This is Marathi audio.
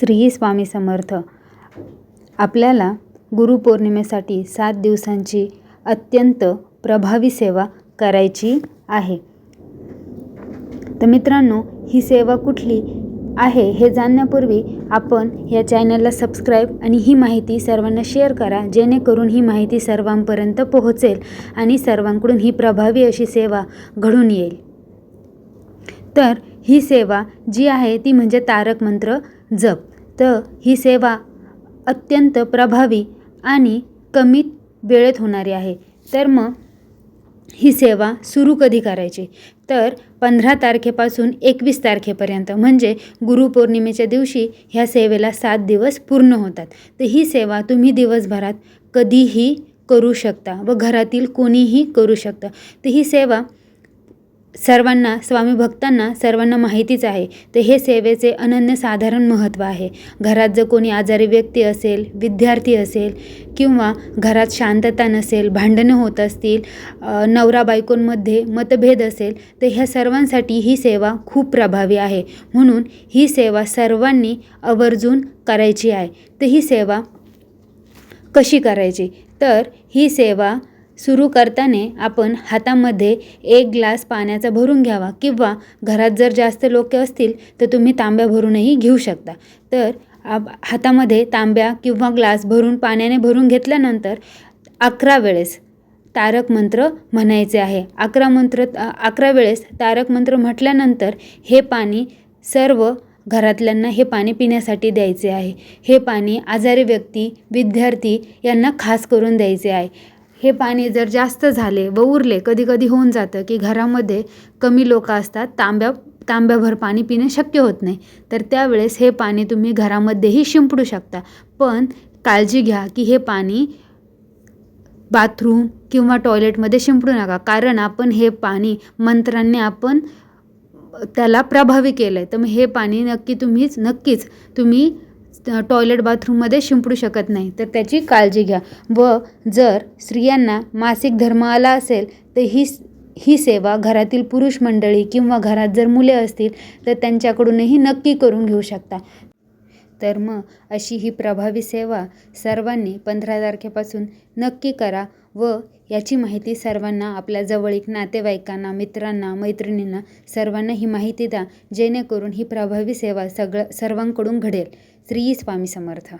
श्री स्वामी समर्थ. आपल्याला गुरुपौर्णिमेसाठी सात दिवसांची अत्यंत प्रभावी सेवा करायची आहे. तर मित्रांनो ही सेवा कुठली आहे हे जाणण्यापूर्वी आपण या चॅनलला सबस्क्राईब आणि ही माहिती सर्वांना शेअर करा जेणेकरून ही माहिती सर्वांपर्यंत पोहोचेल आणि सर्वांकडून ही प्रभावी अशी सेवा घडून येईल. तर ही सेवा जी आहे ती म्हणजे तारक मंत्र जप. तर ही सेवा अत्यंत प्रभावी आणि कमी वेळेत होणारी आहे. तर मग ही सेवा सुरू कधी करायची? तर पंधरा तारखेपासून एकवीस तारखेपर्यंत. म्हणजे गुरुपौर्णिमेच्या दिवशी ह्या सेवेला सात दिवस पूर्ण होतात. तर ही सेवा तुम्ही दिवसभरात कधीही करू शकता व घरातील कोणीही करू शकता. तर ही सेवा सर्वांना स्वामी भक्तांना सर्वांना माहितीच आहे. तर हे सेवेचे अनन्यसाधारण महत्त्व आहे. घरात जर कोणी आजारी व्यक्ती असेल विद्यार्थी असेल किंवा घरात शांतता नसेल भांडणं होत असतील नवरा बायकोंमध्ये मतभेद असेल तर ह्या सर्वांसाठी ही सेवा खूप प्रभावी आहे. म्हणून ही सेवा सर्वांनी आवर्जून करायची आहे. तर ही सेवा कशी करायची? तर ही सेवा सुरू करताना आपण हातामध्ये एक ग्लास पाण्याचा भरून घ्यावा किंवा घरात जर जास्त लोक असतील तर तुम्ही तांब्या भरूनही घेऊ शकता. तर हातामध्ये तांब्या किंवा ग्लास भरून पाण्याने भरून घेतल्यानंतर अकरा वेळेस तारक मंत्र म्हणायचे आहे. अकरा मंत्र अकरा वेळेस तारक मंत्र म्हटल्यानंतर हे पाणी सर्व घरातल्यांना हे पाणी पिण्यासाठी द्यायचे आहे. हे पाणी आजारी व्यक्ती विद्यार्थी यांना खास करून द्यायचे आहे. हे पाणी जर जास्त झाले व उरले कधीकधी होऊन जातं की घरामध्ये कमी लोक असतात तांब्या तांब्याभर पाणी पिणे शक्य होत नाही. तर त्यावेळेस हे पाणी तुम्ही घरामध्येही शिंपडू शकता. पण काळजी घ्या की हे पाणी बाथरूम किंवा टॉयलेटमध्ये शिंपडू नका. कारण आपण हे पाणी मंत्रांनी आपण त्याला प्रभावी केलं आहे तर मग हे पाणी नक्की तुम्हीच नक्कीच तुम्ही टॉयलेट बाथरूममध्ये शिंपडू शकत नाही. तर त्याची काळजी घ्या. व जर स्त्रियांना मासिक धर्म आला असेल तर ही ही सेवा घरातील पुरुष मंडळी किंवा घरात जर मुले असतील तर त्यांच्याकडूनही नक्की करून घेऊ शकता. तर मग अशी ही प्रभावी सेवा सर्वांनी पंधरा तारखेपासून नक्की करा व याची माहिती सर्वांना आपल्या जवळीक नातेवाईकांना मित्रांना मैत्रिणींना सर्वांना ही माहिती द्या जेणेकरून ही प्रभावी सेवा सगळं सर्वांकडून घडेल. श्री स्वामी समर्थ.